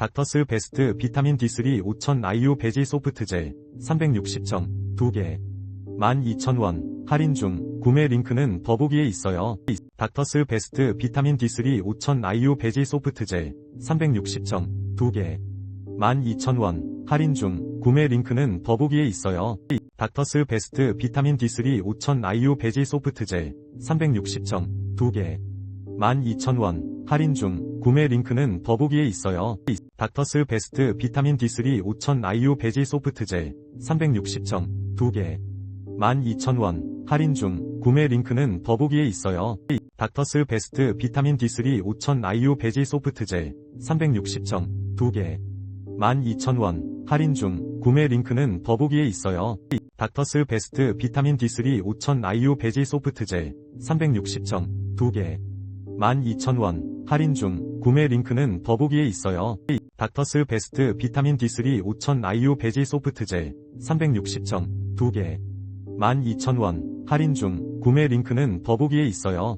닥터스 베스트 비타민 D3 5000 아이유 베지 소프트젤 360점 2개. 12,000원. 할인 중. 구매 링크는 더보기에 있어요. 닥터스 베스트 비타민 D3 5000 아이유 베지 소프트젤 360점 2개. 12,000원. 할인 중. 구매 링크는 더보기에 있어요. 닥터스 베스트 비타민 D3 5000 아이유 베지 소프트젤 360점 2개. 12,000원. 할인 중. 구매 링크는 더보기에 있어요. 닥터스 베스트 비타민 D3 5000 아이유 베지 소프트젤 360점 2개. 12,000원. 할인 중. 구매 링크는 더보기에 있어요. 닥터스 베스트 비타민 D3 5000 아이유 베지 소프트젤 360점 2개. 12,000원. 할인 중. 구매 링크는 더보기에 있어요. 닥터스 베스트 비타민 D3 5000 아이유 베지 소프트젤 360점 2개. 12,000원. 할인 중 구매 링크는 더보기에 있어요. 닥터스 베스트 비타민 D3 5000 아이유 베지 소프트젤 360점 2개 12,000원 할인 중 구매 링크는 더보기에 있어요.